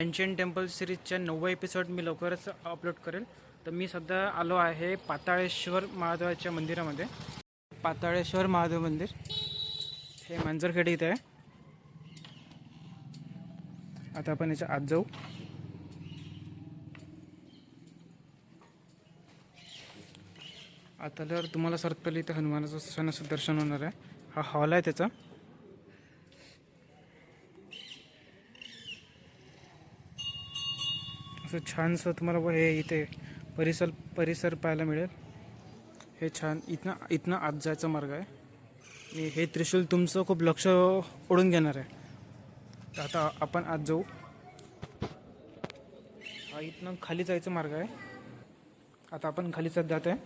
Ancient temple सिरीजच्या नववा episode मी लवकरच upload करेल. तर मी सध्या आलो आहे पाताळेश्वर महादेवाच्या मंदिरामध्ये. पाताळेश्वर महादेव मंदिर. हे मांजरखेड इथे आहे. आता आपण याच्या आत जाऊ. आता तर तुम्हाला सर्वात पहिले इथे हनुमानाचं सणाचं दर्शन होणार आहे. हा हॉल आहे त्याचा. असं छानसं तुम्हाला व हे इथे परिसर परिसर पाहायला मिळेल. हे छान इथनं इथनं आत जायचा मार्ग आहे. हे त्रिशूल तुमचं खूप लक्ष ओढून घेणार आहे. तर आता आपण आत जाऊ. हा इथनं खाली जायचा मार्ग आहे. आता आपण खाली जात जात आहे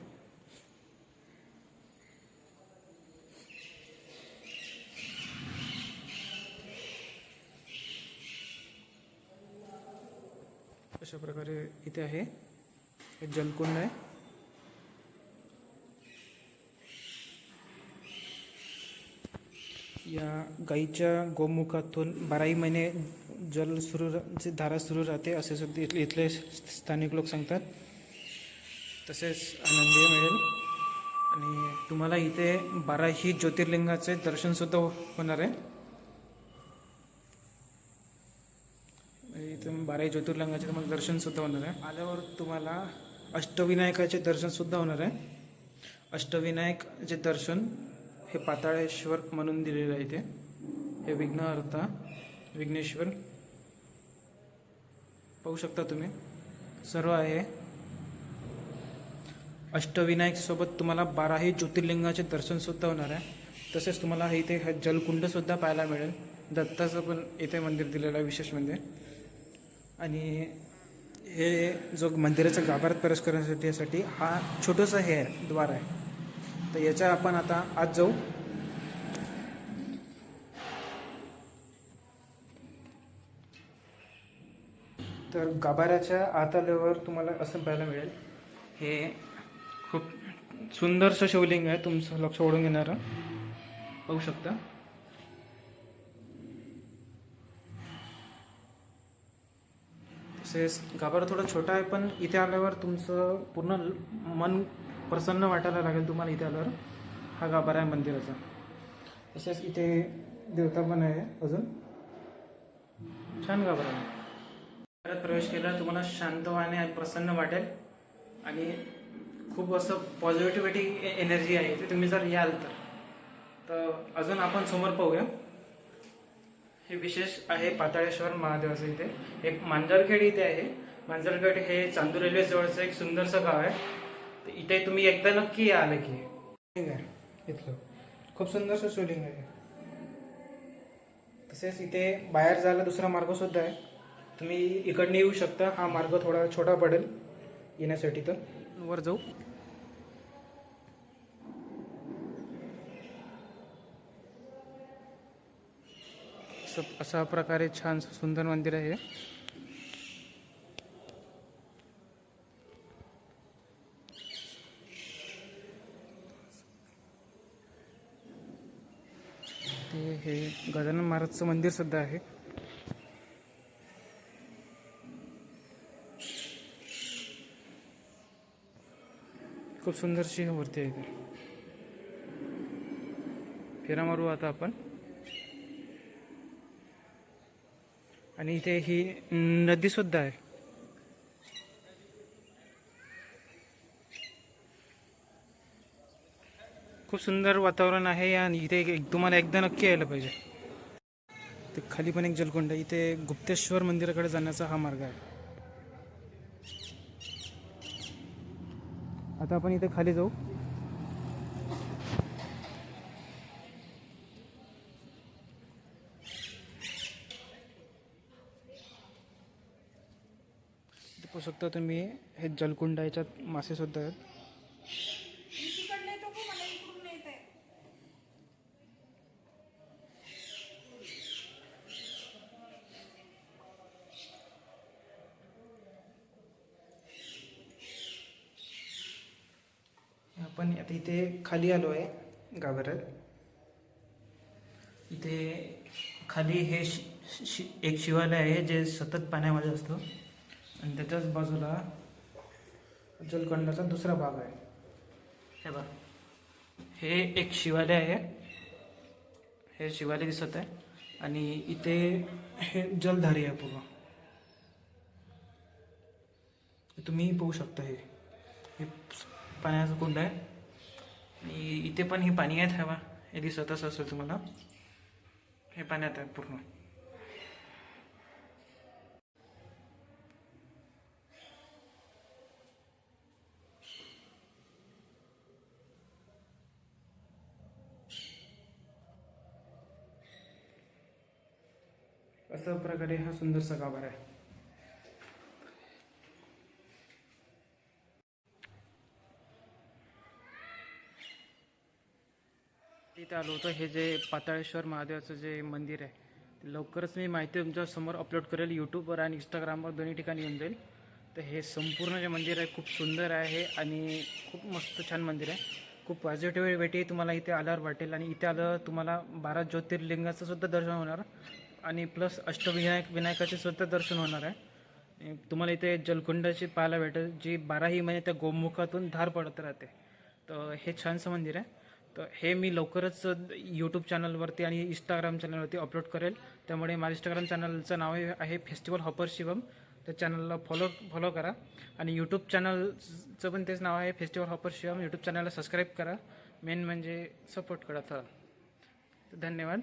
अशा प्रकारे इथे आहे. हे जलकुंड आहे. या गाईच्या गोमुखातून बाराही महिने जल सुरू धारा सुरू राहते असे सुद्धा इथले इथले स्थानिक लोक सांगतात. तसेच आनंदी मिळेल. आणि तुम्हाला इथे बाराही ज्योतिर्लिंगाचे दर्शनसुद्धा होणार आहे. इथून बाराही ज्योतिर्लिंगाचे तुम्हाला दर्शनसुद्धा होणार आहे. आल्यावर तुम्हाला अष्टविनायकाचे दर्शनसुद्धा होणार आहे. अष्टविनायकचे दर्शन हे पाताळेश्वर म्हणून दिलेलं आहे इथे. हे विघ्नहर्ता विघ्नेश्वर. पाहू शकता तुम्ही. सर्व आहे. अष्टविनायकसोबत तुम्हाला बाराही ज्योतिर्लिंगाचे दर्शनसुद्धा होणार आहे. तसेच तुम्हाला इथे हे पाहायला मिळेल. दत्ताचं पण इथे मंदिर दिलेलं आहे विशेष मंदिर आणि हे जो मंदिराचा गाभारात प्रवेश करण्यासाठी यासाठी हा छोटंसं हे आहे द्वार आहे. तर याच्या आपण आता आज जाऊ. तर गाभाऱ्याच्या आत आल्यावर तुम्हाला असं पाहायला मिळेल हे खूप सुंदरसं शिवलिंग आहे तुमचं लक्ष ओढून घेणारं. पाहू शकता. तसेच गाभारा थोडा छोटा आहे पण इथे आल्यावर तुमचं पूर्ण मन प्रसन्न वाटायला लागेल तुम्हाला इथे आल्यावर. हा गाभारा आहे मंदिराचा. तसेच इथे देवता पण आहे अजून. छान गाभारा आहे. गाभाऱ्यात प्रवेश केला तुम्हाला शांतवाने आणि प्रसन्न वाटेल. आणि खूप असं पॉझिटिव्हिटी एनर्जी आहे. ते तुम्ही जर याल तर. तर अजून आपण समोर पाहूया. हे विशेष आहे पाताळेश्वर महादेवाचं इथे. हे मांजरखेड इथे आहे. मांजरखेड हे चांदूर रेल्वे जवळचं एक सुंदरसं गाव आहे. तर इथे तुम्ही एकदा नक्की या आलं की. शिवलिंग आहे इथलं. खूप सुंदरसं शिवलिंग आहे. तसेच इथे बाहेर जायला दुसरा मार्ग सुद्धा आहे. तुम्ही इकडनं येऊ शकता. हा मार्ग थोडा छोटा पडेल येण्यासाठी तर. वर जाऊ. अशा प्रकारे छान सुंदर मंदिर आहे ते हे गजानन महाराजचं मंदिर सुद्धा आहे. खूप सुंदरशी ही मूर्ती आहे इथे. फेरा मारू आता आपण. आणि इथे ही नदी सुद्धा आहे. खूप सुंदर वातावरण आहे आणि इथे एक तुम्हाला एकदा नक्की यायला पाहिजे. ते खाली पण एक जलकुंड आहे. इथे गुप्तेश्वर मंदिराकडे जाण्याचा हा मार्ग आहे. आता आपण इथे खाली जाऊ. शिकू शकता तुम्ही. हे जलकुंडा याच्यात मासे सुद्धा आहेत. आपण आता इथे खाली आलो आहे गाभाऱ्यात इथे खाली हे शि- शि एक शिवालय आहे जे सतत पाण्यामध्ये असतं. आणि त्याच्याच बाजूला जलखंडाचा दुसरा भाग आहे. हे बघा. हे एक शिवालय आहे. हे शिवालय दिसत आहे. आणि इथे हे जलधारी आहे पूर्ण. तुम्ही पाहू शकता हे. हे पाण्याचं कुंड आहे. आणि इथे पण हे पाणी आहेत हवा हे दिसतच असेल तुम्हाला. हे पाण्यात आहे पूर्ण. अशा प्रकारे हा सुंदरसा गाभारा आहे. तिथे आलो होतो. हे जे पाताळेश्वर महादेवाचं जे मंदिर आहे लवकरच मी माहिती तुमच्यासमोर अपलोड करेल यूट्यूबवर आणि इंस्टाग्रामवर दोन्ही ठिकाणी येऊन जाईल. तर हे संपूर्ण जे मंदिर आहे खूप सुंदर आहे आणि खूप मस्त छान मंदिर आहे. खूप पॉझिटिव्ह वेटी तुम्हाला इथे आल्यावर वाटेल आणि इथे आलं तुम्हाला बारा ज्योतिर्लिंगाचं सुद्धा दर्शन होणार. आणि प्लस अष्टविनायक विनायकाचे सुद्धा दर्शन होणार आहे. तुम्हाला इथे जलकुंडाची पाहायला भेटेल जी बाराही महिने त्या गोमुखातून धार पडत राहते. तर हे छानसं मंदिर आहे. तर हे मी लवकरच यूट्यूब चॅनलवरती आणि इंस्टाग्राम चॅनलवरती अपलोड करेल. त्यामुळे माझ्या इंस्टाग्राम चॅनलचं नाव आहे आहे फेस्टिवल हॉपर शिवम त्या चॅनलला फॉलो फॉलो करा. आणि यूट्यूब चॅनलचं पण तेच नाव आहे फेस्टिवल हॉपर शिवम यूट्यूब चॅनलला सबस्क्राईब करा. मेन म्हणजे सपोर्ट करा थोडा. धन्यवाद.